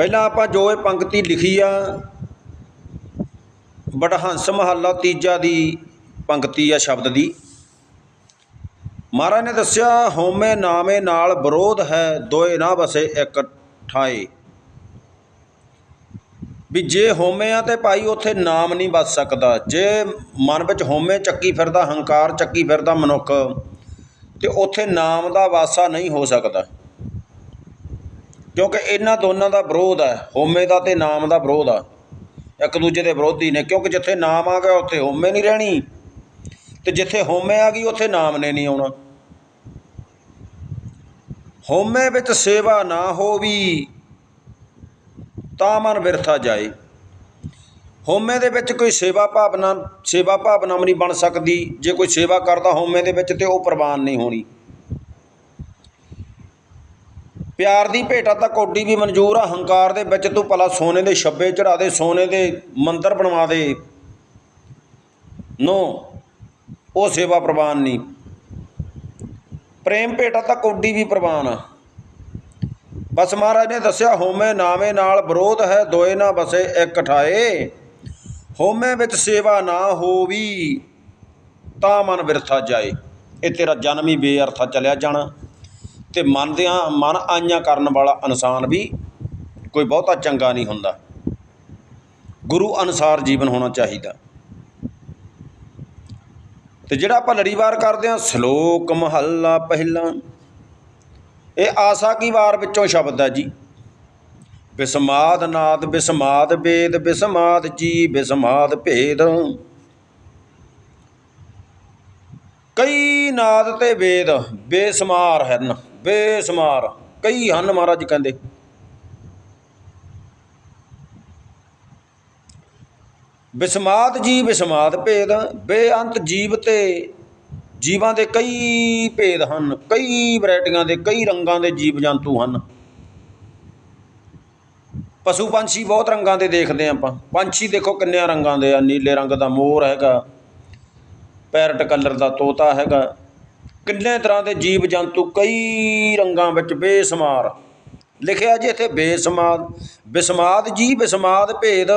ਪਹਿਲਾਂ ਆਪਾਂ ਜੋ ਇਹ ਪੰਕਤੀ ਲਿਖੀ ਆ ਬੜਹੰਸ ਮਹੱਲਾ ਤੀਜਾ ਦੀ ਪੰਕਤੀ ਆ ਸ਼ਬਦ ਦੀ। ਮਹਾਰਾਜ ਨੇ ਦੱਸਿਆ ਹੋਮੇ ਨਾਮੇ ਨਾਲ ਵਿਰੋਧ ਹੈ, ਦੋਏ ਨਾ ਵਸੇ ਇੱਕ ਠਾਏ। ਵੀ ਜੇ ਹੋਮੇ ਆ ਤੇ ਭਾਈ ਉੱਥੇ ਨਾਮ ਨਹੀਂ ਬਚ ਸਕਦਾ। ਜੇ ਮਨ ਵਿੱਚ ਹੋਮੇ ਚੱਕੀ ਫਿਰਦਾ, ਹੰਕਾਰ ਚੱਕੀ ਫਿਰਦਾ ਮਨੁੱਖ, ਤੇ ਉੱਥੇ ਨਾਮ ਦਾ ਵਾਸਾ ਨਹੀਂ ਹੋ ਸਕਦਾ। ਕਿਉਂਕਿ ਇਹਨਾਂ ਦੋਨਾਂ ਦਾ ਵਿਰੋਧ ਹੈ ਹੋਮੇ ਦਾ ਤੇ ਨਾਮ ਦਾ ਵਿਰੋਧ ਆ। ਇੱਕ ਦੂਜੇ ਦੇ ਵਿਰੋਧੀ ਨੇ, ਕਿਉਂਕਿ ਜਿੱਥੇ ਨਾਮ ਆ ਗਿਆ, ਉੱਥੇ ਹੋਮੇ ਨਹੀਂ ਰਹਿਣੀ। ਤੇ ਜਿੱਥੇ ਹੋਮੇ ਆ ਗਈ, ਉੱਥੇ ਨਾਮ ਨੇ ਨਹੀਂ ਆਉਣਾ। ਹੋਮੇ ਵਿੱਚ ਸੇਵਾ ਨਾ ਹੋਵੀ, ਤਾਂ ਮਨ ਵਿਰਥਾ ਜਾਏ। ਹੋਮੇ ਦੇ ਵਿੱਚ ਕੋਈ ਸੇਵਾ ਭਾਵਨਾ ਸੇਵਾ ਭਾਵਨਾ ਨਹੀਂ ਬਣ ਸਕਦੀ। ਜੇ ਕੋਈ ਸੇਵਾ ਕਰਦਾ ਹੋਮੇ ਦੇ ਵਿੱਚ, ਤੇ ਉਹ ਪ੍ਰਵਾਨ ਨਹੀਂ ਹੋਣੀ। ਪਿਆਰ ਦੀ ਭੇਟਾ ਤਾਂ ਕੋਡੀ ਵੀ ਮਨਜ਼ੂਰ ਆ, ਹੰਕਾਰ ਦੇ ਵਿੱਚ ਤੂੰ ਭਲਾ ਸੋਨੇ ਦੇ ਛੱਬੇ ਚੜਾ ਦੇ, ਸੋਨੇ ਦੇ ਮੰਦਰ ਬਣਵਾ ਦੇ। ਨੋ, ਉਹ ਸੇਵਾ ਪ੍ਰਵਾਨ ਨਹੀਂ। ਪ੍ਰੇਮ ਭੇਟਾ ਤਾਂ ਕੋਡੀ ਵੀ ਪ੍ਰਵਾਨ ਆ। ਬਸ ਮਹਾਰਾਜ ਨੇ ਦੱਸਿਆ ਹੋਮੇ ਨਾਵੇਂ ਨਾਲ ਵਿਰੋਧ ਹੈ, ਦੋਏ ਨਾ ਬਸੇ ਇੱਕ ਠਾਏ। ਹੋਮੇ ਵਿੱਚ ਸੇਵਾ ਨਾ ਹੋਵੀ, ਤਾਂ ਮਨ ਵਿਰਥਾ ਜਾਏ। ਇਹ ਤੇਰਾ ਜਨਮ ਹੀ ਬੇਅਰਥਾ ਚਲਿਆ ਜਾਣਾ। ਅਤੇ ਮਨ ਦਿਆਂ ਮਨ ਆਈਆਂ ਕਰਨ ਵਾਲਾ ਇਨਸਾਨ ਵੀ ਕੋਈ ਬਹੁਤਾ ਚੰਗਾ ਨਹੀਂ ਹੁੰਦਾ। ਗੁਰੂ ਅਨੁਸਾਰ ਜੀਵਨ ਹੋਣਾ ਚਾਹੀਦਾ। ਤੇ ਜਿਹੜਾ ਆਪਾਂ ਲੜੀਵਾਰ ਕਰਦੇ ਹਾਂ, ਸ਼ਲੋਕ ਮਹੱਲਾ ਪਹਿਲਾ। ਇਹ ਆਸਾ ਕੀ ਵਾਰ ਵਿੱਚੋਂ ਸ਼ਬਦ ਹੈ ਜੀ? ਬਿਸਮਾਦ ਨਾਦ, ਬਿਸਮਾਦ ਵੇਦ ਬਿਸਮਾਦ ਜੀ ਬਿਸਮਾਦ ਭੇਦ। ਕਈ ਨਾਦ ਤੇ ਵੇਦ, ਬੇਸਮਾਰ ਹਨ। ਬੇਸਮਾਰ। ਕਈ ਹਨ ਮਹਾਰਾਜ ਕਹਿੰਦੇ। ਬਿਸਮਾਦ ਜੀਵ ਬਿਸਮਾਦ ਭੇਦ, ਬੇਅੰਤ ਜੀਵ ਤੇ ਜੀਵਾਂ ਦੇ ਕਈ ਭੇਦ ਹਨ। ਕਈ ਵੈਰਾਈਟੀਆਂ ਦੇ, ਕਈ ਰੰਗਾਂ ਦੇ ਜੀਵ ਜੰਤੂ ਹਨ। ਪਸ਼ੂ ਪੰਛੀ ਬਹੁਤ ਰੰਗਾਂ ਦੇ ਦੇਖਦੇ ਹਾਂ ਆਪਾਂ। ਪੰਛੀ ਦੇਖੋ ਕਿੰਨਿਆਂ ਰੰਗਾਂ ਦੇ ਆ। ਨੀਲੇ ਰੰਗ ਦਾ ਮੋਰ ਹੈਗਾ। ਪੈਰਟ ਕਲਰ ਦਾ ਤੋਤਾ ਹੈਗਾ। ਕਿੰਨੇ ਤਰ੍ਹਾਂ ਦੇ ਜੀਵ ਜੰਤੂ ਕਈ ਰੰਗਾਂ ਵਿੱਚ ਬੇਸਮਾਰ। ਲਿਖਿਆ ਜੀ ਇੱਥੇ ਬੇਸਮਾਦ, ਬਿਸਮਾਦ ਜੀ, ਬਿਸਮਾਦ ਭੇਦ।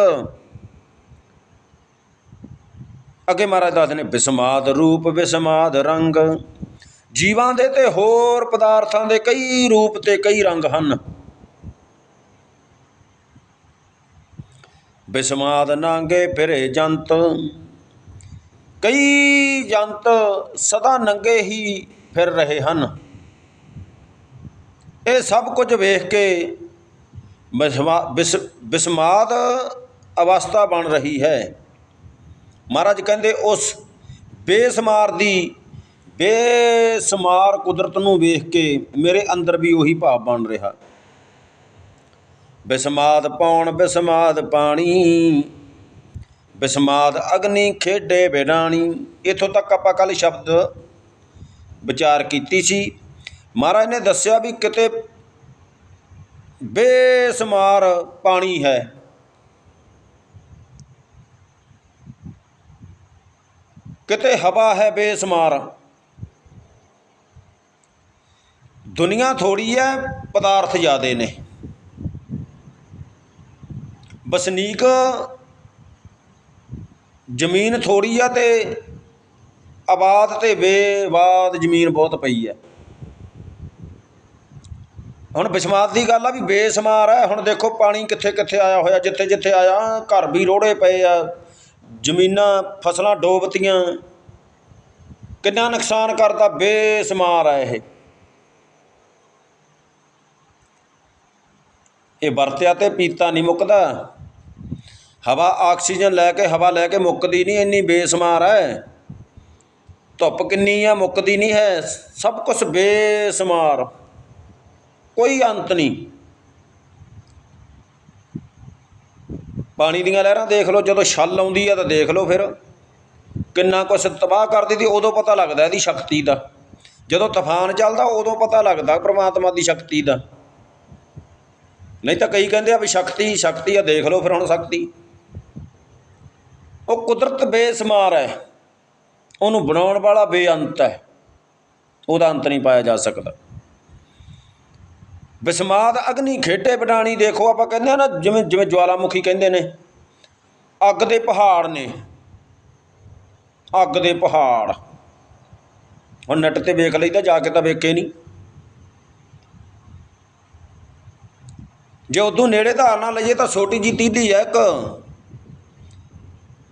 ਅੱਗੇ ਮਹਾਰਾਜ ਦੱਸਦੇ ਨੇ, ਬਿਸਮਾਦ ਰੂਪ, ਬਿਸਮਾਦ ਰੰਗ। ਜੀਵਾਂ ਦੇ ਤੇ ਹੋਰ ਪਦਾਰਥਾਂ ਦੇ ਕਈ ਰੂਪ ਤੇ ਕਈ ਰੰਗ ਹਨ। ਬਿਸਮਾਦ ਨਾਂਗੇ ਫਿਰੇ ਜੰਤ। ਕਈ ਜੰਤ ਸਦਾ ਨੰਗੇ ਹੀ ਫਿਰ ਰਹੇ ਹਨ। ਇਹ ਸਭ ਕੁਝ ਵੇਖ ਕੇ ਬਿਸਮਾ, ਬਿਸ, ਬਿਸਮਾਦ ਅਵਸਥਾ ਬਣ ਰਹੀ ਹੈ। ਮਹਾਰਾਜ ਕਹਿੰਦੇ, ਉਸ ਬੇਸਮਾਰ ਦੀ, ਬੇਸਮਾਰ ਕੁਦਰਤ ਨੂੰ ਵੇਖ ਕੇ ਮੇਰੇ ਅੰਦਰ ਵੀ ਉਹੀ ਭਾਵ ਬਣ ਰਿਹਾ। ਬਿਸਮਾਦ ਪਾਉਣ ਬਿਸਮਾਦ ਪਾਣੀ। ਬਿਸਮਾਦ ਅਗਨੀ ਖੇਡੇ ਬਿਰਾਣੀ ਇਥੋਂ ਤੱਕ ਆਪਾਂ ਕੱਲ ਸ਼ਬਦ ਵਿਚਾਰ ਕੀਤੀ ਸੀ। ਮਹਾਰਾਜ ਨੇ ਦੱਸਿਆ ਵੀ ਕਿਤੇ ਬੇਸਮਾਰ ਪਾਣੀ ਹੈ। ਕਿਤੇ ਹਵਾ ਹੈ ਬੇਸਮਾਰ। ਦੁਨੀਆ ਥੋੜੀ ਹੈ, ਪਦਾਰਥ ਜ਼ਿਆਦੇ ਨੇ। ਵਸਨੀਕ ਜ਼ਮੀਨ ਥੋੜੀ ਆ ਤੇ ਆਬਾਦ ਤੇ ਬੇਵਾਦ ਜ਼ਮੀਨ ਬਹੁਤ ਪਈ ਹੈ ਹੁਣ ਬਿਸਮਾਤ ਦੀ ਗੱਲ ਆ ਵੀ ਬੇਸਮਾਰ ਹੈ ਹੁਣ ਦੇਖੋ ਪਾਣੀ ਕਿੱਥੇ ਕਿੱਥੇ ਆਇਆ ਹੋਇਆ, ਜਿੱਥੇ ਜਿੱਥੇ ਆਇਆ, ਘਰ ਵੀ ਰੋੜੇ ਪਏ ਆ, ਜ਼ਮੀਨਾਂ, ਫਸਲਾਂ ਡੋਬਤੀਆਂ। ਕਿੰਨਾ ਨੁਕਸਾਨ ਕਰਦਾ ਬੇਸਮਾਰ ਹੈ ਇਹ। ਇਹ ਵਰਤਿਆ ਤੇ ਪੀਤਾ ਨਹੀਂ ਮੁੱਕਦਾ। ਹਵਾ ਆਕਸੀਜਨ ਲੈ ਕੇ, ਹਵਾ ਲੈ ਕੇ ਮੁੱਕਦੀ ਨਹੀਂ, ਇੰਨੀ ਬੇਸਮਾਰ ਹੈ। ਧੁੱਪ ਕਿੰਨੀ ਆ, ਮੁੱਕਦੀ ਨਹੀਂ ਹੈ, ਸਭ ਕੁਝ ਬੇਸਮਾਰ। ਕੋਈ ਅੰਤ ਨਹੀਂ। ਪਾਣੀ ਦੀਆਂ ਲਹਿਰਾਂ ਦੇਖ ਲਓ, ਜਦੋਂ ਛੱਲ ਆਉਂਦੀ ਆ ਤਾਂ ਦੇਖ ਲਓ ਫਿਰ। ਕਿੰਨਾ ਕੁਛ ਤਬਾਹ ਕਰ ਦਿੰਦੀ, ਉਦੋਂ ਪਤਾ ਲੱਗਦਾ ਇਹਦੀ ਸ਼ਕਤੀ ਦਾ। ਜਦੋਂ ਤੂਫਾਨ ਚੱਲਦਾ, ਉਦੋਂ ਪਤਾ ਲੱਗਦਾ ਪ੍ਰਮਾਤਮਾ ਦੀ ਸ਼ਕਤੀ ਦਾ। ਨਹੀਂ ਤਾਂ ਕਈ ਕਹਿੰਦੇ ਆ ਵੀ ਸ਼ਕਤੀ ਸ਼ਕਤੀ ਆ, ਦੇਖ ਲਓ ਫਿਰ ਹੁਣ ਸ਼ਕਤੀ। ਉਹ ਕੁਦਰਤ ਬੇਸਮਾਰ ਹੈ। ਉਹਨੂੰ ਬਣਾਉਣ ਵਾਲਾ ਬੇਅੰਤ ਹੈ। ਉਹਦਾ ਅੰਤ ਨਹੀਂ ਪਾਇਆ ਜਾ ਸਕਦਾ। ਬਿਸਮਾਦ ਅਗਨੀ ਖੇਟੇ ਬਟਾਣੀ ਦੇਖੋ, ਆਪਾਂ ਕਹਿੰਦੇ ਆ ਨਾ, ਜਿਵੇਂ ਜਿਵੇਂ ਜਵਾਲਾਮੁਖੀ ਕਹਿੰਦੇ ਨੇ, ਅੱਗ ਦੇ ਪਹਾੜ ਨੇ। ਅੱਗ ਦੇ ਪਹਾੜ। ਹੁਣ ਨੈਟ ਤੇ ਵੇਖ ਲਈਦਾ, ਜਾ ਕੇ ਤਾਂ ਵੇਖੇ ਨਹੀਂ। ਜੇ ਉਦੋਂ ਨੇੜੇ ਧਾਰ ਧਾਰਨਾ ਲਈਏ ਤਾਂ ਛੋਟੀ ਜੀ ਤੀਲੀ ਹੈ ਇੱਕ।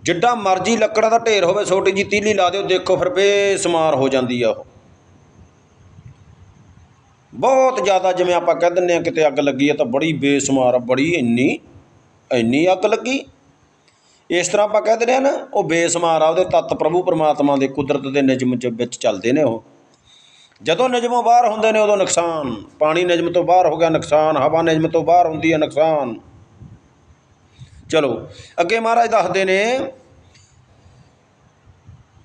ਜਿੱਡਾ ਮਰਜ਼ੀ ਲੱਕੜਾਂ ਦਾ ਢੇਰ ਹੋਵੇ, ਛੋਟੀ ਜੀ ਤੀਲੀ ਲਾ ਦਿਓ, ਦੇਖੋ ਫਿਰ ਬੇਸਮਾਰ ਹੋ ਜਾਂਦੀ ਆ ਉਹ। ਬਹੁਤ ਜ਼ਿਆਦਾ ਜਿਵੇਂ ਆਪਾਂ ਕਹਿ ਦਿੰਦੇ ਆ ਕਿਤੇ ਅੱਗ ਲੱਗੀ ਆ ਤਾਂ ਬੜੀ ਬੇਸਮਾਰ ਬੜੀ ਇੰਨੀ ਇੰਨੀ ਅੱਗ ਲੱਗੀ। ਇਸ ਤਰ੍ਹਾਂ ਆਪਾਂ ਕਹਿ ਦਿੰਦੇ ਆ ਨਾ, ਉਹ ਬੇਸਮਾਰ ਆ, ਉਹਦੇ ਤੱਤ ਪ੍ਰਭੂ ਪਰਮਾਤਮਾ ਦੇ ਕੁਦਰਤ ਦੇ ਨਿਯਮ ਚ ਵਿੱਚ ਚੱਲਦੇ ਨੇ ਉਹ। ਜਦੋਂ ਨਿਯਮੋਂ ਬਾਹਰ ਹੁੰਦੇ ਨੇ, ਉਦੋਂ ਨੁਕਸਾਨ, ਪਾਣੀ ਨਿਯਮ ਤੋਂ ਬਾਹਰ ਹੋ ਗਿਆ ਨੁਕਸਾਨ, ਹਵਾ ਨਿਯਮ ਤੋਂ ਬਾਹਰ ਹੁੰਦੀ ਹੈ ਨੁਕਸਾਨ। ਚਲੋ, ਅੱਗੇ ਮਹਾਰਾਜ ਦੱਸਦੇ ਨੇ,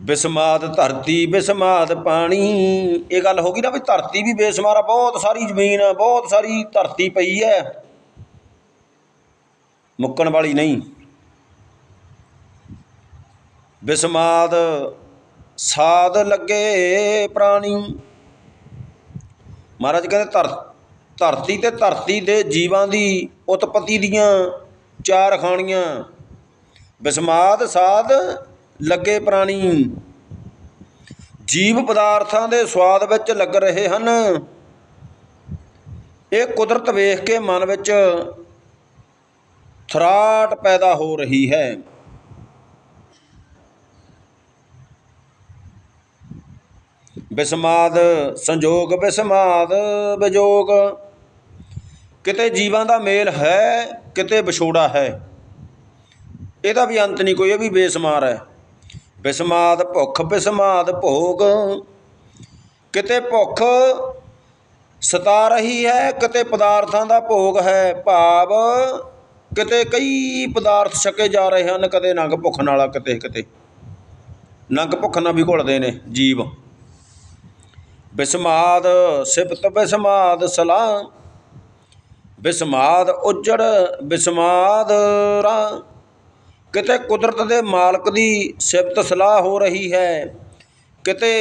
ਬਿਸਮਾਦ ਧਰਤੀ ਬਿਸਮਾਤ ਪਾਣੀ। ਇਹ ਗੱਲ ਹੋ ਗਈ ਨਾ ਵੀ ਧਰਤੀ ਵੀ ਬੇਸਮਾਰ ਆ, ਬਹੁਤ ਸਾਰੀ ਜ਼ਮੀਨ ਆ, ਬਹੁਤ ਸਾਰੀ ਧਰਤੀ ਪਈ ਹੈ। ਮੁੱਕਣ ਵਾਲੀ ਨਹੀਂ। ਬਿਸਮਾਦ ਸਾਧ ਲੱਗੇ ਪ੍ਰਾਣੀ। ਮਹਾਰਾਜ ਕਹਿੰਦੇ ਧਰ, ਧਰਤੀ ਤੇ ਧਰਤੀ ਦੇ ਜੀਵਾਂ ਦੀ ਉਤਪਤੀ ਦੀਆਂ ਚਾਰ ਖਾਣੀਆਂ। ਬਿਸਮਾਦ ਸਾਧ ਲੱਗੇ ਪ੍ਰਾਣੀ। ਜੀਵ ਪਦਾਰਥਾਂ ਦੇ ਸਵਾਦ ਵਿੱਚ ਲੱਗ ਰਹੇ ਹਨ। ਇਹ ਕੁਦਰਤ ਵੇਖ ਕੇ ਮਨ ਵਿੱਚ ਥਰਾਟ ਪੈਦਾ ਹੋ ਰਹੀ ਹੈ। ਬਿਸਮਾਦ ਸੰਜੋਗ ਬਿਸਮਾਦ ਵਿਜੋਗ ਕਿਤੇ ਜੀਵਾਂ ਦਾ ਮੇਲ ਹੈ, ਕਿਤੇ ਵਿਛੋੜਾ ਹੈ। ਇਹਦਾ ਵੀ ਅੰਤ ਨਹੀਂ ਕੋਈ, ਇਹ ਵੀ ਬੇਸਮਾਰ ਹੈ। ਬਿਸਮਾਦ ਭੁੱਖ, ਬਿਸਮਾਦ ਭੋਗ। ਕਿਤੇ ਭੁੱਖ ਸਤਾ ਰਹੀ ਹੈ, ਕਿਤੇ ਪਦਾਰਥਾਂ ਦਾ ਭੋਗ ਹੈ ਭਾਵ। ਕਿਤੇ ਕਈ ਪਦਾਰਥ ਛਕੇ ਜਾ ਰਹੇ ਹਨ, ਕਦੇ ਨੰਗ ਭੁੱਖ ਨਾਲ, ਕਿਤੇ ਕਿਤੇ। ਨੰਗ ਭੁੱਖ ਨਾਲ ਵੀ ਘੁਲਦੇ ਨੇ ਜੀਵ। ਬਿਸਮਾਦ ਸਿਫਤ ਬਿਸਮਾਦ ਸਲਾਹ। ਬਿਸਮਾਦ ਉਜੜ ਬਿਸਮਾਦ ਰਾ। ਕਿਤੇ ਕੁਦਰਤ ਦੇ ਮਾਲਕ ਦੀ ਸਿਫਤ ਸਲਾਹ ਹੋ ਰਹੀ ਹੈ, ਕਿਤੇ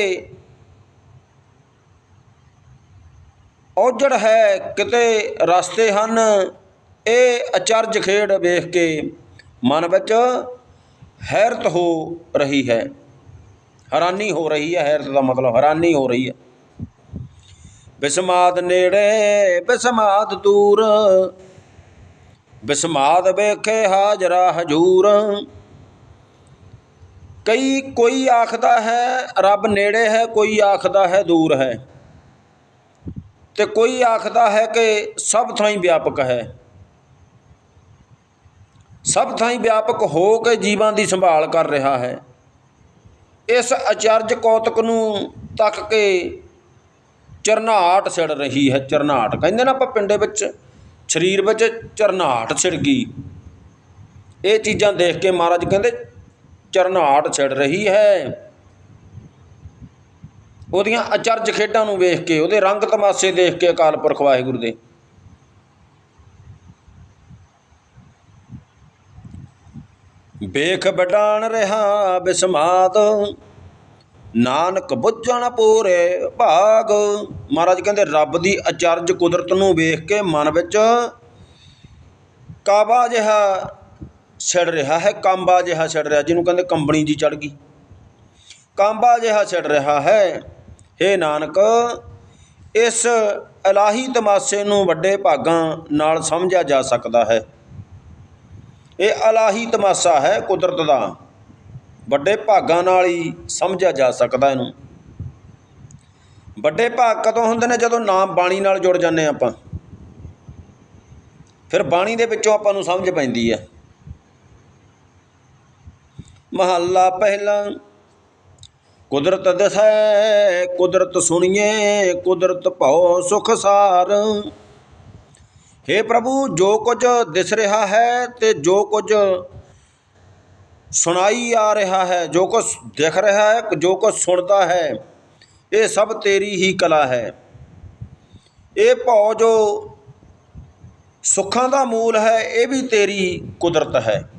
ਔਜੜ ਹੈ, ਕਿਤੇ ਰਸਤੇ ਹਨ ਇਹ ਅਚਰਜ ਖੇਡ ਵੇਖ ਕੇ ਮਨ ਵਿੱਚ ਹੈਰਤ ਹੋ ਰਹੀ ਹੈ। ਹੈਰਾਨੀ ਹੋ ਰਹੀ ਹੈ, ਹੈਰਤ ਦਾ ਮਤਲਬ ਹੈਰਾਨੀ ਹੋ ਰਹੀ ਹੈ। ਬਿਸਮਾਦ ਨੇੜੇ, ਬਿਸਮਾਦ ਦੂਰ। ਬਿਸਮਾਦ ਵੇਖੇ ਹਾਜ਼ਰਾ ਹਜੂਰ। ਕਈ ਕੋਈ ਆਖਦਾ ਹੈ, ਰੱਬ ਨੇੜੇ ਹੈ, ਕੋਈ ਆਖਦਾ ਹੈ ਦੂਰ ਹੈ। ਤੇ ਕੋਈ ਆਖਦਾ ਹੈ ਕਿ ਸਭ ਥਾਈਂ ਵਿਆਪਕ ਹੈ। ਸਭ ਥਾਈਂ ਵਿਆਪਕ ਹੋ ਕੇ ਜੀਵਾਂ ਦੀ ਸੰਭਾਲ ਕਰ ਰਿਹਾ ਹੈ। ਇਸ ਅਚਰਜ ਕੌਤਕ ਨੂੰ ਤੱਕ ਕੇ ਚਰਨਾਹਟ ਛਿੜ ਰਹੀ ਹੈ ਚਰਨਾਹਟ ਕਹਿੰਦੇ ਨਾ ਆਪਾਂ ਪਿੰਡੇ ਵਿੱਚ, ਸਰੀਰ ਵਿੱਚ ਚਰਨਾਹਟ ਛਿੜ ਗਈ। ਇਹ ਚੀਜ਼ਾਂ ਦੇਖ ਕੇ ਮਹਾਰਾਜ ਕਹਿੰਦੇ ਚਰਨਾਹਟ ਛਿੜ ਰਹੀ ਹੈ। ਉਹਦੀਆਂ ਅਚਰਜ ਖੇਡਾਂ ਨੂੰ ਵੇਖ ਕੇ, ਉਹਦੇ ਰੰਗ ਤਮਾਸ਼ੇ ਦੇਖ ਕੇ ਅਕਾਲ ਪੁਰਖ ਵਾਹਿਗੁਰੂ ਦੇ। ਵੇਖ ਬਟਾਣ ਰਿਹਾ ਬਿਸਮਾਦ ਨਾਨਕ ਬੁੱਝਣ ਪੂਰੇ ਭਾਗ। ਮਹਾਰਾਜ ਕਹਿੰਦੇ, ਰੱਬ ਦੀ ਅਚਰਜ ਕੁਦਰਤ ਨੂੰ ਵੇਖ ਕੇ ਮਨ ਵਿੱਚ ਕਾਬਾ ਜਿਹਾ ਛੜ ਰਿਹਾ ਹੈ, ਕਾਂਬਾ ਜਿਹਾ ਛੜ ਰਿਹਾ, ਜਿਹਨੂੰ ਕਹਿੰਦੇ ਕੰਬਣੀ ਜੀ ਚੜ ਗਈ। ਕਾਂਬਾ ਜਿਹਾ ਛੜ ਰਿਹਾ ਹੈ। हे ਨਾਨਕ, ਇਸ ਇਲਾਹੀ ਤਮਾਸ਼ੇ ਨੂੰ ਵੱਡੇ ਭਾਗਾਂ ਨਾਲ ਸਮਝਿਆ ਜਾ ਸਕਦਾ ਹੈ। ਇਹ ਇਲਾਹੀ ਤਮਾਸ਼ਾ ਹੈ ਕੁਦਰਤ ਦਾ। ਵੱਡੇ ਭਾਗਾਂ ਨਾਲ ਹੀ ਸਮਝਿਆ ਜਾ ਸਕਦਾ ਇਹਨੂੰ। ਵੱਡੇ ਭਾਗ ਕਦੋਂ ਹੁੰਦੇ ਨੇ? ਜਦੋਂ ਨਾਮ ਬਾਣੀ ਨਾਲ ਜੁੜ ਜਾਂਦੇ ਆਪਾਂ। ਫਿਰ ਬਾਣੀ ਦੇ ਵਿੱਚੋਂ ਆਪਾਂ ਨੂੰ ਸਮਝ ਪੈਂਦੀ ਹੈ। ਮਹੱਲਾ ਪਹਿਲਾ, ਕੁਦਰਤ ਦਸੈ, ਕੁਦਰਤ ਸੁਣੀਏ, ਕੁਦਰਤ ਭਉ ਸੁਖ ਸਾਰ। हे ਪ੍ਰਭੂ, ਜੋ ਕੁਝ ਦਿਸ ਰਿਹਾ ਹੈ ਤੇ ਜੋ ਕੁਝ ਸੁਣਾਈ ਆ ਰਿਹਾ ਹੈ, ਜੋ ਕੁਝ ਦਿਖ ਰਿਹਾ ਹੈ, ਜੋ ਕੁਝ ਸੁਣਦਾ ਹੈ, ਇਹ ਸਭ ਤੇਰੀ ਹੀ ਕਲਾ ਹੈ। ਇਹ ਭਉ ਜੋ ਸੁੱਖਾਂ ਦਾ ਮੂਲ ਹੈ, ਇਹ ਵੀ ਤੇਰੀ ਕੁਦਰਤ ਹੈ।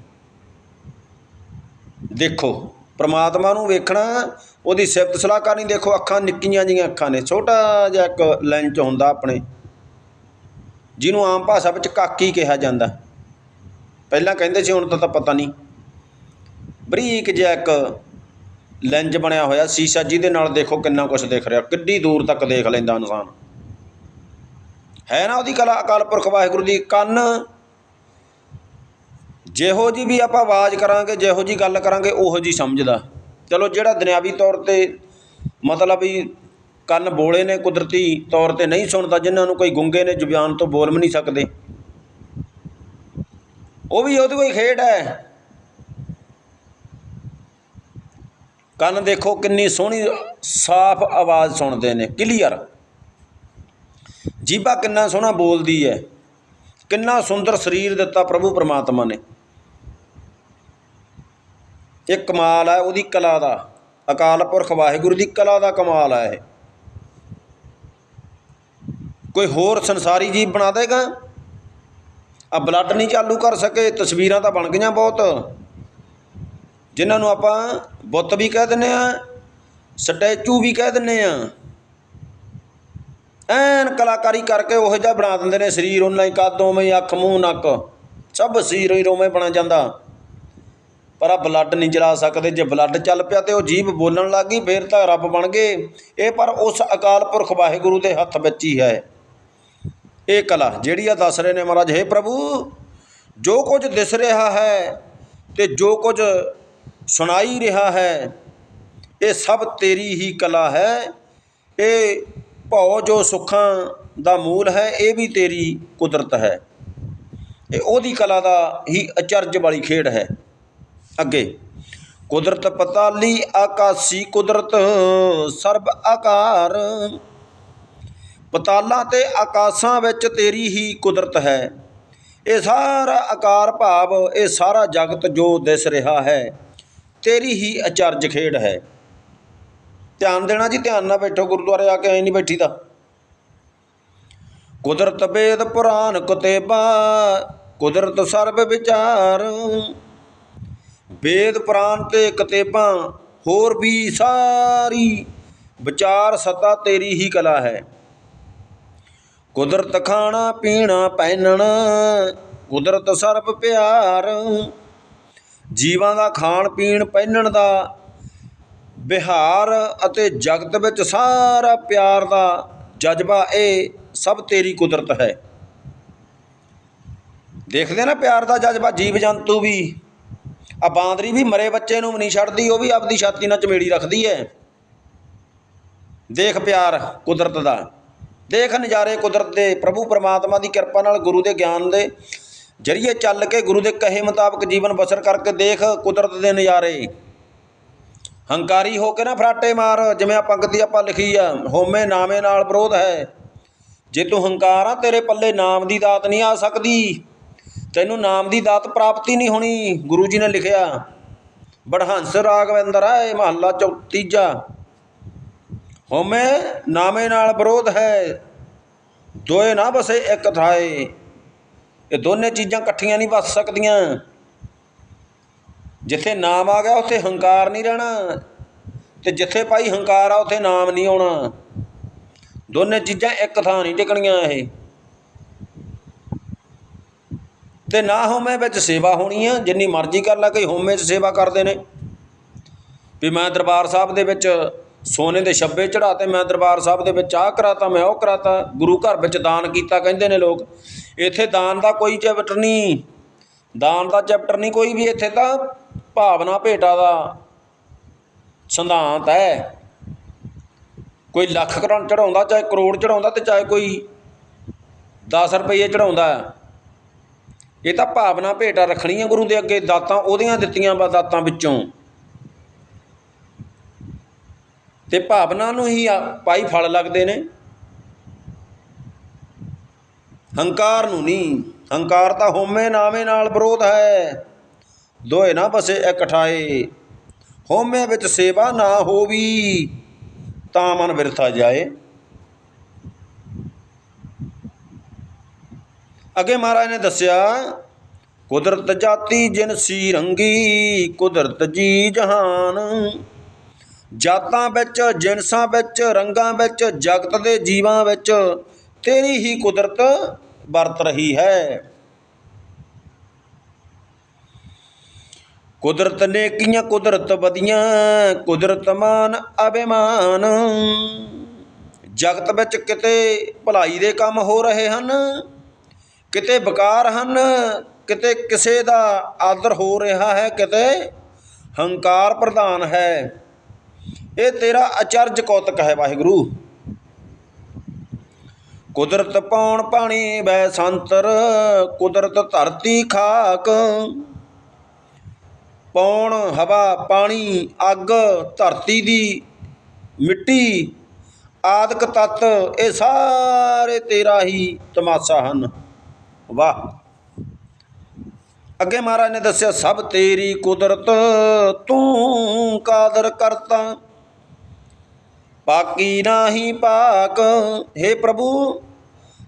ਦੇਖੋ, ਪ੍ਰਮਾਤਮਾ ਨੂੰ ਵੇਖਣਾ, ਉਹਦੀ ਸਿਫਤ ਸਲਾਹ ਕਰਨੀ, ਦੇਖੋ, ਅੱਖਾਂ ਨਿੱਕੀਆਂ ਜੀਆਂ ਅੱਖਾਂ ਨੇ, ਛੋਟਾ ਜਿਹਾ ਇੱਕ ਲੈਂਚ ਹੁੰਦਾ ਆਪਣੇ। ਜਿਹਨੂੰ ਆਮ ਭਾਸ਼ਾ ਵਿੱਚ ਕਾਕੀ ਕਿਹਾ ਜਾਂਦਾ। ਪਹਿਲਾਂ ਕਹਿੰਦੇ ਸੀ, ਹੁਣ ਤਾਂ ਤਾਂ ਪਤਾ ਨਹੀਂ। ਬਰੀਕ ਜਿਹਾ ਇੱਕ ਲੈਂਜ ਬਣਿਆ ਹੋਇਆ, ਸ਼ੀਸ਼ਾ ਜਿਹਦੇ ਨਾਲ ਦੇਖੋ ਕਿੰਨਾ ਕੁਝ ਦਿਖ ਰਿਹਾ, ਕਿੱਡੀ ਦੂਰ ਤੱਕ ਦੇਖ ਲੈਂਦਾ ਇਨਸਾਨ। ਹੈ ਨਾ ਉਹਦੀ ਕਲਾ, ਅਕਾਲ ਪੁਰਖ ਵਾਹਿਗੁਰੂ ਦੀ ਕੰਨ? ਜਿਹੋ ਜੀ ਵੀ ਆਪਾਂ ਆਵਾਜ਼ ਕਰਾਂਗੇ, ਜਿਹੋ ਜੀ ਗੱਲ ਕਰਾਂਗੇ, ਉਹੋ ਜੀ ਸਮਝਦਾ। ਚਲੋ ਜਿਹੜਾ ਦੁਨਿਆਵੀ ਤੌਰ ਤੇ ਮਤਲਬ ਵੀ ਕੰਨ ਬੋਲੇ ਨੇ, ਕੁਦਰਤੀ ਤੌਰ ਤੇ ਨਹੀਂ ਸੁਣਦਾ, ਜਿਨ੍ਹਾਂ ਨੂੰ ਕੋਈ ਗੁੰਗੇ ਨੇ ਜ਼ੁਬਾਨ ਤੋਂ ਬੋਲ ਵੀ ਨਹੀਂ ਸਕਦੇ। ਉਹ ਵੀ ਉਹਦੀ ਕੋਈ ਖੇਡ ਹੈ। ਕੰਨ ਦੇਖੋ ਕਿੰਨੀ ਸੋਹਣੀ, ਸਾਫ਼ ਆਵਾਜ਼ ਸੁਣਦੇ ਨੇ, ਕਲੀਅਰ। ਜੀਭਾ ਕਿੰਨਾ ਸੋਹਣਾ ਬੋਲਦੀ ਹੈ ਕਿੰਨਾ ਸੁੰਦਰ ਸਰੀਰ ਦਿੱਤਾ ਪ੍ਰਭੂ ਪਰਮਾਤਮਾ ਨੇ। ਇਹ ਕਮਾਲ ਹੈ ਉਹਦੀ ਕਲਾ ਦਾ। ਅਕਾਲ ਪੁਰਖ ਵਾਹਿਗੁਰੂ ਦੀ ਕਲਾ ਦਾ ਕਮਾਲ ਹੈ ਇਹ। ਕੋਈ ਹੋਰ ਸੰਸਾਰੀ ਜੀਵ ਬਣਾ ਦੇਗਾ? ਆ ਬਲੱਡ ਨਹੀਂ ਚਾਲੂ ਕਰ ਸਕੇ, ਤਸਵੀਰਾਂ ਤਾਂ ਬਣ ਗਈਆਂ ਬਹੁਤ। ਜਿਨ੍ਹਾਂ ਨੂੰ ਆਪਾਂ ਬੁੱਤ ਵੀ ਕਹਿ ਦਿੰਨੇ ਆ ਸਟੈਚੂ ਵੀ ਕਹਿ ਦਿੰਨੇ ਆ ਐਨ ਕਲਾਕਾਰੀ ਕਰਕੇ ਉਹੋ ਜਿਹਾ ਬਣਾ ਦਿੰਦੇ ਨੇ, ਸਰੀਰ ਉਹਨਾਂ ਹੀ ਕੱਦ, ਉਵੇਂ ਅੱਖ, ਮੂੰਹ, ਨੱਕ, ਸਭ ਸਰੀਰ ਹੀ ਉਵੇਂ ਬਣਾ ਜਾਂਦਾ। ਪਰ ਆ ਬਲੱਡ ਨਹੀਂ ਚਲਾ ਸਕਦੇ, ਜੇ ਬਲੱਡ ਚੱਲ ਪਿਆ ਤੇ ਉਹ ਜੀਭ ਬੋਲਣ ਲੱਗ ਗਈ, ਫੇਰ ਤਾਂ ਰੱਬ ਬਣ ਗਏ। ਇਹ ਪਰ ਉਸ ਅਕਾਲ ਪੁਰਖ ਵਾਹਿਗੁਰੂ ਦੇ ਹੱਥ ਵਿੱਚ ਹੀ ਹੈ। ਇਹ ਕਲਾ ਜਿਹੜੀ ਆ ਦੱਸ ਰਹੇ ਨੇ ਮਹਾਰਾਜ, ਹੈ ਪ੍ਰਭੂ, ਜੋ ਕੁਝ ਦਿਸ ਰਿਹਾ ਹੈ ਤੇ ਜੋ ਕੁਝ ਸੁਣਾਈ ਰਿਹਾ ਹੈ। ਇਹ ਸਭ ਤੇਰੀ ਹੀ ਕਲਾ ਹੈ। ਇਹ ਭਉ ਜੋ ਸੁੱਖਾਂ ਦਾ ਮੂਲ ਹੈ, ਇਹ ਵੀ ਤੇਰੀ ਕੁਦਰਤ ਹੈ। ਇਹ ਉਹਦੀ ਕਲਾ ਦਾ ਹੀ ਅਚਰਜ ਵਾਲੀ ਖੇਡ ਹੈ। ਅੱਗੇ, ਕੁਦਰਤ ਪਤਾਲੀ ਆਕਾਸੀ ਕੁਦਰਤ, ਸਰਬ ਆਕਾਰ। ਪਤਾਲਾਂ ਤੇ ਆਕਾਸ਼ਾਂ ਵਿੱਚ ਤੇਰੀ ਹੀ ਕੁਦਰਤ ਹੈ। ਇਹ ਸਾਰਾ ਆਕਾਰ ਭਾਵ, ਇਹ ਸਾਰਾ ਜਗਤ ਜੋ ਦਿਸ ਰਿਹਾ ਹੈ। ਤੇਰੀ ਹੀ ਅਚਰਜ ਖੇਡ ਹੈ। ਧਿਆਨ ਦੇਣਾ ਜੀ, ਧਿਆਨ ਨਾਲ ਬੈਠੋ, ਗੁਰਦੁਆਰੇ ਆ ਕੇ ਐ ਨਹੀਂ ਬੈਠੀ ਦਾ ਕੁਦਰਤ ਬੇਦ ਪੁਰਾਨ ਕੁਤੇਬਾ, ਕੁਦਰਤ ਸਰਬ ਵਿਚਾਰ। ਵੇਦ ਪੁਰਾਨ ਤੇ ਕਿਤਾਬਾਂ, ਹੋਰ ਵੀ ਸਾਰੀ ਵਿਚਾਰ ਸਤਾ ਤੇਰੀ ਹੀ ਕਲਾ ਹੈ। ਕੁਦਰਤ ਖਾਣਾ, ਪੀਣਾ, ਪਹਿਨਣਾ, ਕੁਦਰਤ ਸਰਬ ਪਿਆਰ। ਜੀਵਾਂ ਦਾ ਖਾਣ ਪੀਣ, ਪਹਿਨਣ ਦਾ, ਵਿਹਾਰ ਅਤੇ ਜਗਤ ਵਿੱਚ ਸਾਰਾ ਪਿਆਰ ਦਾ ਜਜ਼ਬਾ ਇਹ ਸਭ ਤੇਰੀ ਕੁਦਰਤ ਹੈ। ਦੇਖਦੇ ਨਾ ਪਿਆਰ ਦਾ ਜਜ਼ਬਾ, ਜੀਵ ਜੰਤੂ ਵੀ। ਆ ਬਾਂਦਰੀ ਵੀ ਮਰੇ ਬੱਚੇ ਨੂੰ ਵੀ ਨਹੀਂ ਛੱਡਦੀ, ਉਹ ਵੀ ਆਪਦੀ ਛਾਤੀ ਨਾਲ ਚਮੇੜੀ ਰੱਖਦੀ ਹੈ। ਦੇਖ ਪਿਆਰ ਕੁਦਰਤ ਦਾ। ਦੇਖ ਨਜ਼ਾਰੇ ਕੁਦਰਤ ਦੇ, ਪ੍ਰਭੂ ਪਰਮਾਤਮਾ ਦੀ ਕਿਰਪਾ ਨਾਲ, ਗੁਰੂ ਦੇ ਗਿਆਨ ਦੇ ਜਰੀਏ ਚੱਲ ਕੇ ਗੁਰੂ ਦੇ ਕਹੇ ਮੁਤਾਬਕ ਜੀਵਨ ਬਸਰ ਕਰਕੇ ਦੇਖ ਕੁਦਰਤ ਦੇ ਨਜ਼ਾਰੇ। ਹੰਕਾਰੀ ਹੋ ਕੇ ਨਾ ਫਰਾਟੇ ਮਾਰ, ਜਿਵੇਂ ਆ ਪੰਕਤੀ ਆਪਾਂ ਲਿਖੀ ਆ ਹੋਮੇ ਨਾਮੇ ਨਾਲ ਵਿਰੋਧ ਹੈ। ਜੇ ਤੂੰ ਹੰਕਾਰ ਆ, ਤੇਰੇ ਪੱਲੇ ਨਾਮ ਦੀ ਦਾਤ ਨਹੀਂ ਆ ਸਕਦੀ। ਤੈਨੂੰ ਨਾਮ ਦੀ ਦਾਤ ਪ੍ਰਾਪਤੀ ਨਹੀਂ ਹੋਣੀ, ਗੁਰੂ ਜੀ ਨੇ ਲਿਖਿਆ। ਬੜਹੰਸ ਰਾਗਵਿੰਦਰ ਹੈ ਇਹ ਮਹੱਲਾ ਚੌ, ਤੀਜਾ। ਹੋਮੇ ਨਾਮੇ ਨਾਲ ਵਿਰੋਧ ਹੈ, ਦੋਏ ਨਾ ਬਸੇ ਇੱਕ ਥਾਏ। ਇਹ ਦੋਨੇ ਚੀਜ਼ਾਂ ਇਕੱਠੀਆਂ ਨਹੀਂ ਵੱਸ ਸਕਦੀਆਂ। ਜਿੱਥੇ ਨਾਮ ਆ ਗਿਆ, ਉੱਥੇ ਹੰਕਾਰ ਨਹੀਂ ਰਹਿਣਾ। ਤੇ ਜਿੱਥੇ ਭਾਈ ਹੰਕਾਰ ਆ, ਉੱਥੇ ਨਾਮ ਨਹੀਂ ਆਉਣਾ। ਦੋਨੇ ਚੀਜ਼ਾਂ ਇੱਕ ਥਾਂ ਨਹੀਂ ਟਿਕਣੀਆਂ ਇਹ। ਤੇ ਨਾ ਹੋਮੇ ਵਿੱਚ ਸੇਵਾ ਹੋਣੀ ਆ, ਜਿੰਨੀ ਮਰਜ਼ੀ ਕਰ ਲੈ, ਕੋਈ ਹੋਮੇ 'ਚ ਸੇਵਾ ਕਰਦੇ ਨੇ। ਵੀ ਮੈਂ ਦਰਬਾਰ ਸਾਹਿਬ ਦੇ ਵਿੱਚ ਸੋਨੇ ਦੇ ਛੱਬੇ ਚੜਾਤੇ ਮੈਂ ਦਰਬਾਰ ਸਾਹਿਬ ਦੇ ਵਿੱਚ ਆਹ ਕਰਾਤਾ, ਮੈਂ ਉਹ ਕਰਾਤਾ, ਗੁਰੂ ਘਰ ਵਿੱਚ ਦਾਨ ਕੀਤਾ, ਕਹਿੰਦੇ ਨੇ ਲੋਕ। ਇੱਥੇ ਦਾਨ ਦਾ ਕੋਈ ਚੈਪਟਰ ਨਹੀਂ। ਦਾਨ ਦਾ ਚੈਪਟਰ ਨਹੀਂ ਕੋਈ ਵੀ ਇੱਥੇ ਤਾਂ ਭਾਵਨਾ ਭੇਟਾ ਦਾ ਸਿਧਾਂਤ ਹੈ। ਕੋਈ ਲੱਖ ਕਰੋੜ ਚੜਾਉਂਦਾ ਚਾਹੇ ਕਰੋੜ ਚੜਾਉਂਦਾ ਤੇ ਚਾਹੇ ਕੋਈ 10 ਰੁਪਏ ਚੜਾਉਂਦਾ ਇਹ ਤਾਂ ਭਾਵਨਾ ਭੇਟਾ ਰੱਖਣੀ ਹੈ ਗੁਰੂ ਦੇ ਅੱਗੇ, ਦਾਤਾਂ ਉਹਦੀਆਂ ਦਿੱਤੀਆਂ ਵਾ ਦਾਤਾਂ ਵਿੱਚੋਂ। ਤੇ ਭਾਵਨਾ ਨੂੰ ਹੀ ਆ- ਪਾਈ ਫਲ ਲੱਗਦੇ ਨੇ। ਹੰਕਾਰ ਨੂੰ ਨਹੀਂ ਹੰਕਾਰ ਤਾਂ ਹੋਮੇ ਨਾਮੇ ਨਾਲ ਵਿਰੋਧ ਹੈ। ਦੋਏ ਨਾ ਬਸੇ ਇਕਠਾਏ ਹੋਮੇ ਵਿੱਚ ਸੇਵਾ ਨਾ ਹੋਵੀ, ਤਾਂ ਮਨ ਵਿਰਥਾ ਜਾਏ। ਅੱਗੇ ਮਹਾਰਾਜ ਨੇ ਦੱਸਿਆ, ਕੁਦਰਤ ਜਾਤੀ ਜਿਨ ਸੀ ਰੰਗੀ, ਕੁਦਰਤ ਜੀ ਜਹਾਨ। ਜਾਤਾਂ ਵਿੱਚ, ਜਿਨਸਾਂ ਵਿੱਚ, ਰੰਗਾਂ ਵਿੱਚ, ਜਗਤ ਦੇ ਜੀਵਾਂ ਵਿੱਚ, ਤੇਰੀ ਹੀ ਕੁਦਰਤ ਵਰਤ ਰਹੀ ਹੈ। ਕੁਦਰਤ ਨੇਕੀਆਂ ਕੁਦਰਤ ਵਧੀਆਂ, ਕੁਦਰਤ ਮਾਨ ਅਭਿਮਾਨ। ਜਗਤ ਵਿੱਚ ਕਿਤੇ ਭਲਾਈ ਦੇ ਕੰਮ ਹੋ ਰਹੇ ਹਨ, ਕਿਤੇ ਬਕਾਰ ਹਨ, ਕਿਤੇ ਕਿਸੇ ਦਾ ਆਦਰ ਹੋ ਰਿਹਾ ਹੈ, ਕਿਤੇ ਹੰਕਾਰ ਪ੍ਰਧਾਨ ਹੈ। ਇਹ ਤੇਰਾ ਅਚਰਜ ਕੌਤਕ ਹੈ ਵਾਹਿਗੁਰੂ। ਕੁਦਰਤ ਪਾਉਣ ਪਾਣੀ ਬੈ ਸੰਤਰ, ਕੁਦਰਤ ਧਰਤੀ ਖਾਕ। ਪੌਣ ਹਵਾ ਪਾਣੀ ਅੱਗ ਧਰਤੀ ਦੀ ਮਿੱਟੀ, ਆਦਿਕ ਤੱਤ ਇਹ ਸਾਰੇ ਤੇਰਾ ਹੀ ਤਮਾਸ਼ਾ ਹਨ। ਵਾਹ। ਅੱਗੇ ਮਹਾਰਾਜ ਨੇ ਦੱਸਿਆ, ਸਭ ਤੇਰੀ ਕੁਦਰਤ ਤੂੰ ਕਾਦਰ ਕਰਤਾ ਪਾਕੀ ਨਾਹੀ ਪਾਕ हे ਪ੍ਰਭੂ,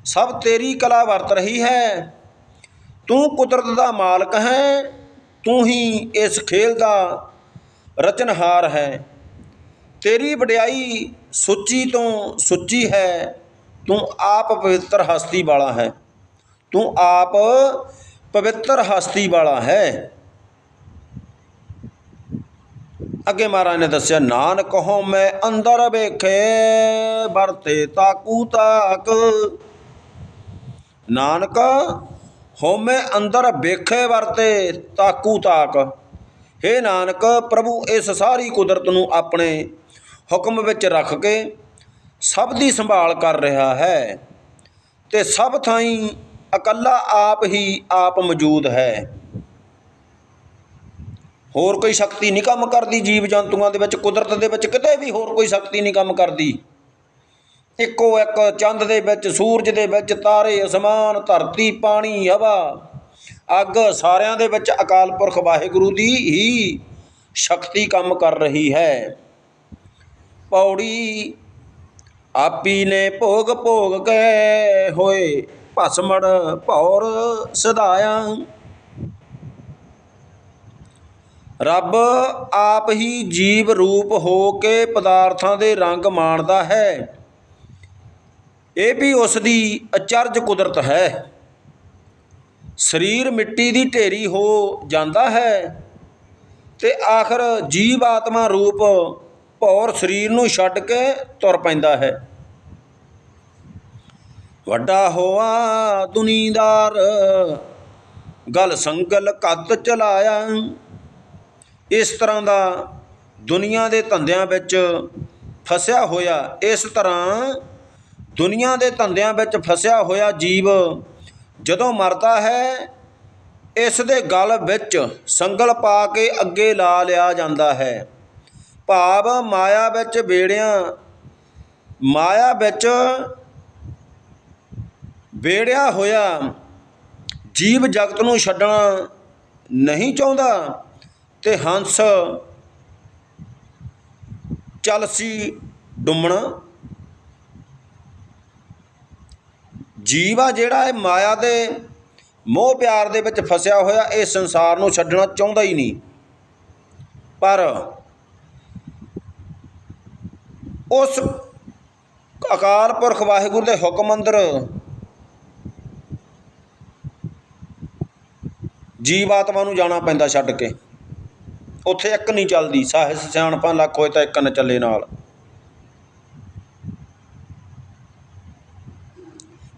ਸਭ ਤੇਰੀ ਕਲਾ ਵਰਤ ਰਹੀ ਹੈ। ਤੂੰ ਕੁਦਰਤ ਦਾ ਮਾਲਕ ਹੈ, ਤੂੰ ਹੀ ਇਸ ਖੇਲ ਦਾ ਰਚਨਹਾਰ ਹੈ। ਤੇਰੀ ਵਡਿਆਈ ਸੁੱਚੀ ਤੋਂ ਸੁੱਚੀ ਹੈ, ਤੂੰ ਆਪ ਪਵਿੱਤਰ ਹਸਤੀ ਵਾਲਾ ਹੈ। ਤੂੰ ਆਪ ਪਵਿੱਤਰ ਹਸਤੀ ਵਾਲਾ ਹੈ। ਅੱਗੇ ਮਹਾਰਾਜ ਨੇ ਦੱਸਿਆ, ਨਾਨਕ ਹੋ ਮੈਂ ਅੰਦਰ ਵੇਖੇ, ਵਰਤੇ ਤਾਕੂ ਤਾਕ। ਨਾਨਕ ਹੋਮੇ ਅੰਦਰ ਵੇਖੇ, ਵਰਤੇ ਤਾਕੂ ਤਾਕ। हे ਨਾਨਕ, ਪ੍ਰਭੂ ਇਸ ਸਾਰੀ ਕੁਦਰਤ ਨੂੰ ਆਪਣੇ ਹੁਕਮ ਵਿੱਚ ਰੱਖ ਕੇ ਸਭ ਦੀ ਸੰਭਾਲ ਕਰ ਰਿਹਾ ਹੈ ਤੇ ਸਭ ਥਾਈਂ ਇਕੱਲਾ ਆਪ ਹੀ ਆਪ ਮੌਜੂਦ ਹੈ। ਹੋਰ ਕੋਈ ਸ਼ਕਤੀ ਨਹੀਂ ਕੰਮ ਕਰਦੀ ਜੀਵ ਜੰਤੂਆਂ ਦੇ ਵਿੱਚ, ਕੁਦਰਤ ਦੇ ਵਿੱਚ, ਕਿਤੇ ਵੀ ਹੋਰ ਕੋਈ ਸ਼ਕਤੀ ਨਹੀਂ ਕੰਮ ਕਰਦੀ। ਇੱਕੋ ਇੱਕ ਚੰਦ ਦੇ ਵਿੱਚ, ਸੂਰਜ ਦੇ ਵਿੱਚ, ਤਾਰੇ, ਅਸਮਾਨ, ਧਰਤੀ, ਪਾਣੀ, ਹਵਾ, ਅੱਗ, ਸਾਰਿਆਂ ਦੇ ਵਿੱਚ ਅਕਾਲ ਪੁਰਖ ਵਾਹਿਗੁਰੂ ਦੀ ਹੀ ਸ਼ਕਤੀ ਕੰਮ ਕਰ ਰਹੀ ਹੈ। ਪੌੜੀ ਆਪੀ ਨੇ ਭੋਗ ਭੋਗ ਕੇ ਹੋਏ, ਭਸਮੜ ਭੌਰ ਸਦਾਇਆ। ਰੱਬ ਆਪ ਹੀ ਜੀਵ ਰੂਪ ਹੋ ਕੇ ਪਦਾਰਥਾਂ ਦੇ ਰੰਗ ਮਾਣਦਾ ਹੈ। ਇਹ ਵੀ ਉਸ ਦੀ ਅਚਰਜ ਕੁਦਰਤ ਹੈ। ਸਰੀਰ ਮਿੱਟੀ ਦੀ ਢੇਰੀ ਹੋ ਜਾਂਦਾ ਹੈ ਤੇ ਆਖਰ ਜੀਵ ਆਤਮਾ ਰੂਪ ਭੌਰ ਸਰੀਰ ਨੂੰ ਛੱਡ ਕੇ ਤੁਰ ਪੈਂਦਾ ਹੈ। ਵੱਡਾ ਹੋਆ ਦੁਨੀਦਾਰ, ਗਲ ਸੰਗਲ ਕੱਤ ਚਲਾਇਆ। ਇਸ ਤਰ੍ਹਾਂ ਦਾ ਦੁਨੀਆ ਦੇ ਧੰਦਿਆਂ ਵਿੱਚ ਫਸਿਆ ਹੋਇਆ, ਇਸ ਤਰ੍ਹਾਂ ਦੁਨੀਆ ਦੇ ਧੰਦਿਆਂ ਵਿੱਚ ਫਸਿਆ ਹੋਇਆ ਜੀਵ ਜਦੋਂ ਮਰਦਾ ਹੈ, ਇਸ ਦੇ ਗਲ ਵਿੱਚ ਸੰਗਲ ਪਾ ਕੇ ਅੱਗੇ ਲਾ ਲਿਆ ਜਾਂਦਾ ਹੈ। ਭਾਵ ਮਾਇਆ ਵਿੱਚ ਬੇੜਿਆਂ ਮਾਇਆ ਵਿੱਚ ਬੇੜਿਆ ਹੋਇਆ ਜੀਵ ਜਗਤ ਨੂੰ ਛੱਡਣਾ ਨਹੀਂ ਚਾਹੁੰਦਾ। ਤੇ ਹੰਸ ਚਲਸੀ ਡੁੰਮਣਾ। ਜੀਵ ਆ ਜਿਹੜਾ ਇਹ ਮਾਇਆ ਦੇ ਮੋਹ ਪਿਆਰ ਦੇ ਵਿੱਚ ਫਸਿਆ ਹੋਇਆ, ਇਹ ਸੰਸਾਰ ਨੂੰ ਛੱਡਣਾ ਚਾਹੁੰਦਾ ਹੀ ਨਹੀਂ। ਪਰ ਉਸ ਅਕਾਲ ਪੁਰਖ ਵਾਹਿਗੁਰੂ ਦੇ ਹੁਕਮ ਅੰਦਰ ਜੀਵ ਆਤਮਾ ਨੂੰ ਜਾਣਾ ਪੈਂਦਾ ਛੱਡ ਕੇ। ਉੱਥੇ ਇੱਕ ਨਹੀਂ ਚੱਲਦੀ, ਸਾਹਿਸ ਸਿਆਣਪਾਂ ਲੱਖ ਹੋਏ ਤਾਂ ਇੱਕ ਨ ਚੱਲੇ ਨਾਲ।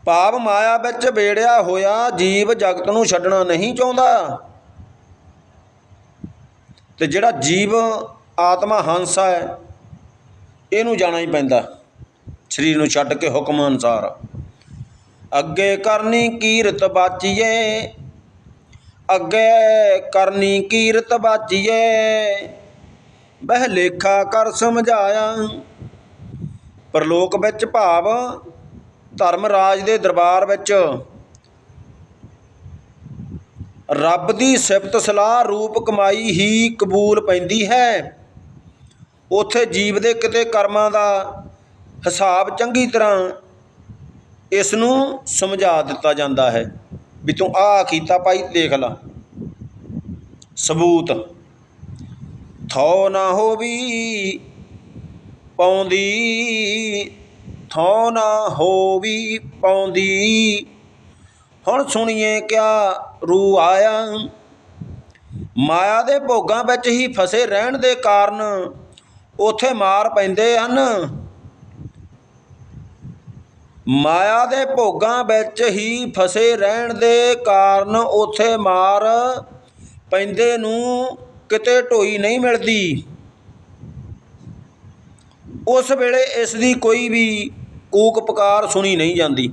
ਪਾਪ ਮਾਇਆ ਵਿੱਚ ਵੇੜਿਆ ਹੋਇਆ, ਜੀਵ ਜਗਤ ਨੂੰ ਛੱਡਣਾ ਨਹੀਂ ਚਾਹੁੰਦਾ। ਤੇ ਜਿਹੜਾ ਜੀਵ ਆਤਮਾ ਹੰਸ ਹੈ, ਇਹਨੂੰ ਜਾਣਾ ਹੀ ਪੈਂਦਾ, ਸਰੀਰ ਨੂੰ ਛੱਡ ਕੇ ਹੁਕਮ ਅਨੁਸਾਰ ਅੱਗੇ ਕਰਨੀ ਕੀਰਤ ਬਾਚੀਏ ਅੱਗੇ ਕਰਨੀ ਕੀਰਤ ਬਾਚੀਏ ਬਹਿ ਲੇਖਾ ਕਰ ਸਮਝਾਇਆ। ਪਰਲੋਕ ਵਿੱਚ ਭਾਵ ਧਰਮ ਰਾਜ ਦੇ ਦਰਬਾਰ ਵਿੱਚ ਰੱਬ ਦੀ ਸਿਫਤ ਸਲਾਹ ਰੂਪ ਕਮਾਈ ਹੀ ਕਬੂਲ ਪੈਂਦੀ ਹੈ। ਉਥੇ ਜੀਵ ਦੇ ਕਿਤੇ ਕਰਮਾਂ ਦਾ ਹਿਸਾਬ ਚੰਗੀ ਤਰ੍ਹਾਂ ਇਸ ਨੂੰ ਸਮਝਾ ਦਿੱਤਾ ਜਾਂਦਾ ਹੈ। ਵੀ ਤੂੰ ਆਹ ਕੀਤਾ ਭਾਈ, ਦੇਖ ਲਾ। ਸਬੂਤ। ਥੋ ਨਾ ਹੋਵੀ, ਪਾਉਂਦੀ। ਥੋ ਨਾ ਹੋਵੀ, ਪਾਉਂਦੀ। ਹੁਣ ਸੁਣੀਏ ਕਿਆ ਰੂ ਆਇਆ। ਮਾਇਆ ਦੇ ਭੋਗਾਂ ਵਿੱਚ ਹੀ ਫਸੇ ਰਹਿਣ ਦੇ ਕਾਰਨ ਉਥੇ ਮਾਰ ਪੈਂਦੇ ਹਨ। ਮਾਇਆ ਦੇ ਭੋਗਾਂ ਵਿੱਚ ਹੀ ਫਸੇ ਰਹਿਣ ਦੇ ਕਾਰਨ ਉਥੇ ਮਾਰ ਪੈਂਦੇ ਨੂੰ ਕਿਤੇ ਢੋਈ ਨਹੀਂ ਮਿਲਦੀ। ਉਸ ਵੇਲੇ ਇਸ ਦੀ ਕੋਈ ਵੀ ਕੂਕ ਪੁਕਾਰ ਸੁਣੀ ਨਹੀਂ ਜਾਂਦੀ।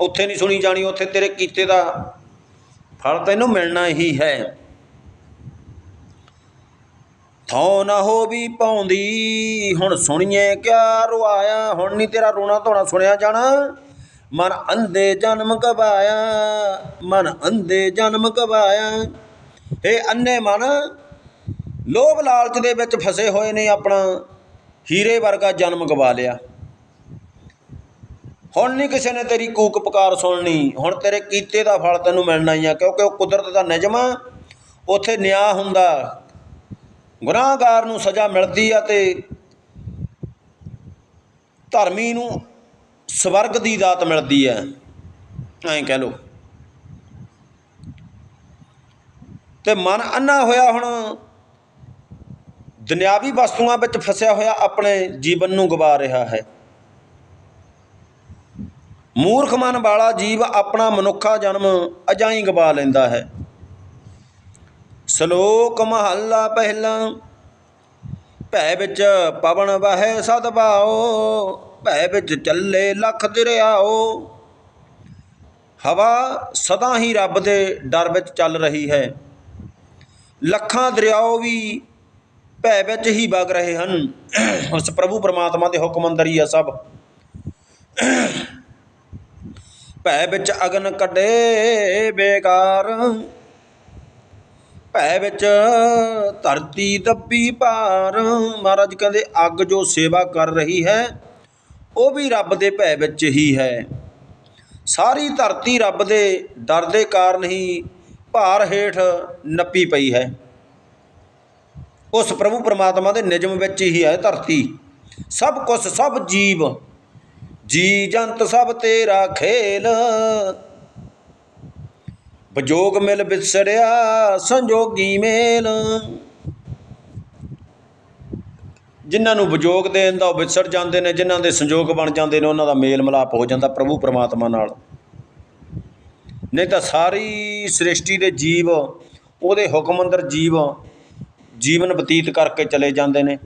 ਉੱਥੇ ਨਹੀਂ ਸੁਣੀ ਜਾਣੀ, ਉੱਥੇ ਤੇਰੇ ਕੀਤੇ ਦਾ ਫਲ ਤੈਨੂੰ ਮਿਲਣਾ ਹੀ ਹੈ। ਥੋ ਨਾ ਹੋ ਵੀ ਪਾਉਂਦੀ। ਹੁਣ ਸੁਣੀਏ ਕਿਆ ਰੁਆਇਆ, ਹੁਣ ਨਹੀਂ ਤੇਰਾ ਰੋਣਾ ਧੋਣਾ ਸੁਣਿਆ ਜਾਣਾ। ਮਨ ਅੰਧੇ ਜਨਮ ਕਬਾਇਆ ਮਨ ਅੰਧੇ ਜਨਮ ਕਬਾਇਆ ਇਹ ਅੰਨੇ ਮਨ, ਲੋਭ ਲਾਲਚ ਦੇ ਵਿੱਚ ਫਸੇ ਹੋਏ ਨੇ ਆਪਣਾ। ਹੀਰੇ ਵਰਗਾ ਜਨਮ ਗਵਾ ਲਿਆ। ਹੁਣ ਨਹੀਂ ਕਿਸੇ ਨੇ ਤੇਰੀ ਕੂਕ ਪੁਕਾਰ ਸੁਣਨੀ। ਹੁਣ ਤੇਰੇ ਕੀਤੇ ਦਾ ਫਲ ਤੈਨੂੰ ਮਿਲਣਾ ਹੀ ਆ, ਕਿਉਂਕਿ ਉਹ ਕੁਦਰਤ ਦਾ ਨਿਯਮ ਆ। ਉੱਥੇ ਨਿਆਂ ਹੁੰਦਾ। ਗੁਨਾਹਗਾਰ ਨੂੰ ਸਜ਼ਾ ਮਿਲਦੀ ਆ ਤੇ ਧਰਮੀ ਨੂੰ ਸਵਰਗ ਦੀ ਦਾਤ ਮਿਲਦੀ ਹੈ ਐਂ ਕਹਿ ਲੋ ਤੇ ਮਨ ਅੰਨਾ ਹੋਇਆ ਹੁਣ, ਦੁਨਿਆਵੀ ਵਸਤੂਆਂ ਵਿੱਚ ਫਸਿਆ ਹੋਇਆ ਆਪਣੇ ਜੀਵਨ ਨੂੰ ਗਵਾ ਰਿਹਾ ਹੈ। ਮੂਰਖ ਮਨ ਵਾਲਾ ਜੀਵ ਆਪਣਾ ਮਨੁੱਖਾ ਜਨਮ ਅਜਾਈ ਗਵਾ ਲੈਂਦਾ ਹੈ। ਸ਼ਲੋਕ ਮਹੱਲਾ ਪਹਿਲਾ। ਭੈ ਵਿੱਚ ਪਵਨ ਵਹੈ ਸਦ ਭਾਓ ਭੈ ਵਿੱਚ ਚੱਲੇ ਲੱਖ ਦਰਿਆਓ ਹਵਾ ਸਦਾ ਹੀ ਰੱਬ ਦੇ ਡਰ ਵਿੱਚ ਚੱਲ ਰਹੀ ਹੈ। ਲੱਖਾਂ ਦਰਿਆਓ ਵੀ ਭੈ ਵਿੱਚ ਹੀ ਵਗ ਰਹੇ ਹਨ। ਉਸ ਪ੍ਰਭੂ ਪਰਮਾਤਮਾ ਦੇ ਹੁਕਮ ਅੰਦਰ ਹੀ ਆ ਸਭ। ਭੈ ਵਿੱਚ ਅਗਨ ਕੱਢੇ ਬੇਕਾਰ। ਭੈ ਵਿੱਚ ਧਰਤੀ ਦੱਬੀ ਭਾਰ। ਮਹਾਰਾਜ ਕਹਿੰਦੇ, ਅੱਗ ਜੋ ਸੇਵਾ ਕਰ ਰਹੀ ਹੈ, ਉਹ ਵੀ ਰੱਬ ਦੇ ਭੈ ਵਿੱਚ ਹੀ ਹੈ। ਸਾਰੀ ਧਰਤੀ ਰੱਬ ਦੇ ਡਰ ਦੇ ਕਾਰਨ ਹੀ ਭਾਰ ਹੇਠ ਨੱਪੀ ਪਈ ਹੈ। ਉਸ ਪ੍ਰਭੂ ਪਰਮਾਤਮਾ ਦੇ ਨਿਯਮ ਵਿੱਚ ਹੀ ਹੈ ਧਰਤੀ। ਸਭ ਕੁਝ ਸਭ ਜੀਵ, ਜੀ ਜੰਤ ਸਭ ਤੇਰਾ ਖੇਲ। ਬਜੋਗ ਮਿਲ ਵਿਸੜਿਆ ਸੰਜੋਗੀ ਮੇਲ। ਜਿਨ੍ਹਾਂ ਨੂੰ ਵਿਜੋਗ ਦੇਣ ਦਾ ਉਹ ਵਿਸੜ ਜਾਂਦੇ ਨੇ, ਜਿਨ੍ਹਾਂ ਦੇ ਸੰਜੋਗ ਬਣ ਜਾਂਦੇ ਨੇ, ਉਹਨਾਂ ਦਾ ਮੇਲ ਮਿਲਾਪ ਹੋ ਜਾਂਦਾ ਪ੍ਰਭੂ ਪਰਮਾਤਮਾ ਨਾਲ। ਨਹੀਂ ਤਾਂ ਸਾਰੀ ਸ੍ਰਿਸ਼ਟੀ ਦੇ ਜੀਵ, ਉਹਦੇ ਹੁਕਮ ਅੰਦਰ ਜੀਵ, ਜੀਵਨ ਬਤੀਤ ਕਰਕੇ ਚਲੇ ਜਾਂਦੇ ਨੇ।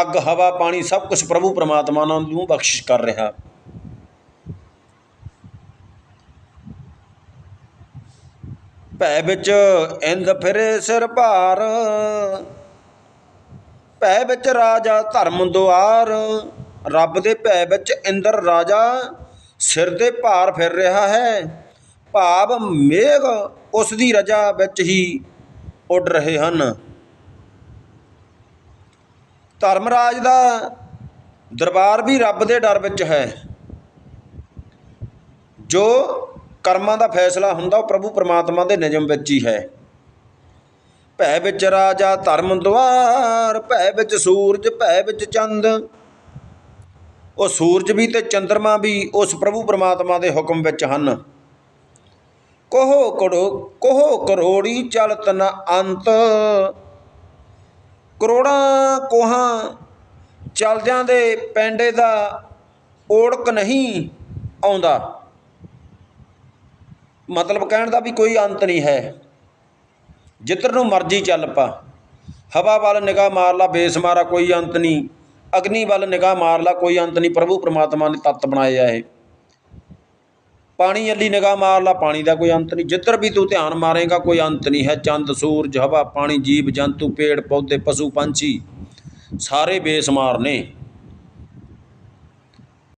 ਅੱਗ, ਹਵਾ, ਪਾਣੀ ਸਭ ਕੁਝ ਪ੍ਰਭੂ ਪਰਮਾਤਮਾ ਨਾਲ ਨੂੰ ਬਖਸ਼ਿਸ਼ ਕਰ ਰਿਹਾ। ਭੈ ਵਿੱਚ ਇੰਦ ਫਿਰੇ ਸਿਰ ਭਾਰ। ਭੈ ਵਿੱਚ ਰਾਜਾ ਧਰਮ ਦੁਆਰ। ਰੱਬ ਦੇ ਭੈ ਵਿੱਚ ਇੰਦਰ ਰਾਜਾ, ਸਿਰ ਦੇ ਭਾਰ ਫਿਰ ਰਿਹਾ ਹੈ। ਭਾਵ ਮੇਘ ਉਸ ਦੀ ਰਜਾ ਵਿੱਚ ਹੀ ਉੱਡ ਰਹੇ ਹਨ। ਧਰਮਰਾਜ ਦਾ ਦਰਬਾਰ ਵੀ ਰੱਬ ਦੇ ਡਰ ਵਿੱਚ ਹੈ। ਜੋ ਕਰਮਾਂ ਦਾ ਫੈਸਲਾ ਹੁੰਦਾ ਉਹ ਪ੍ਰਭੂ ਪਰਮਾਤਮਾ ਦੇ ਨਿਯਮ ਵਿੱਚ ਹੀ ਹੈ। ਭੈ ਵਿੱਚ ਰਾਜਾ ਧਰਮ ਦੁਆਰ ਭੈ ਵਿੱਚ ਸੂਰਜ, ਭੈ ਵਿੱਚ ਚੰਦ। ਉਹ ਸੂਰਜ ਵੀ ਤੇ ਚੰ드ਰਮਾ ਵੀ ਉਸ ਪ੍ਰਭੂ ਪਰਮਾਤਮਾ ਦੇ ਹੁਕਮ ਵਿੱਚ ਹਨ। ਕੋਹੋ ਕਰੋ, ਕੋਹੋ ਕਰੋੜੀ ਚਲਤ ਨ ਅੰਤ। ਕਰੋੜਾਂ ਕੋਹਾਂ ਚਲਦਿਆਂ ਦੇ ਪੈਂਡੇ ਦਾ ਓੜਕ ਨਹੀਂ ਆਉਂਦਾ। ਮਤਲਬ ਕਹਿਣ ਦਾ ਵੀ ਕੋਈ ਅੰਤ ਨਹੀਂ ਹੈ। ਜਿੱਧਰ ਨੂੰ ਮਰਜ਼ੀ ਚੱਲ ਪਾ। ਹਵਾ ਵੱਲ ਨਿਗਾਹ ਮਾਰ ਲਾ ਬੇਸਮਾਰਾ ਕੋਈ ਅੰਤ ਨਹੀਂ। ਅਗਨੀ ਵੱਲ ਨਿਗਾਹ ਮਾਰ ਲਾ, ਕੋਈ ਅੰਤ ਨਹੀਂ। ਪ੍ਰਭੂ ਪ੍ਰਮਾਤਮਾ ਨੇ ਤੱਤ ਬਣਾਏ ਆ ਇਹ। ਪਾਣੀ ਅੱਲੀ ਨਿਗਾਹ ਮਾਰ ਲਾ, ਪਾਣੀ ਦਾ ਕੋਈ ਅੰਤ ਨਹੀਂ। ਜਿੱਧਰ ਵੀ ਤੂੰ ਧਿਆਨ ਮਾਰੇਗਾ, ਕੋਈ ਅੰਤ ਨਹੀਂ ਹੈ। ਚੰਦ, ਸੂਰਜ, ਹਵਾ, ਪਾਣੀ, ਜੀਵ, ਜੰਤੂ, ਪੇੜ, ਪੌਦੇ, ਪਸ਼ੂ, ਪੰਛੀ ਸਾਰੇ ਬੇਸਮਾਰ ਨੇ।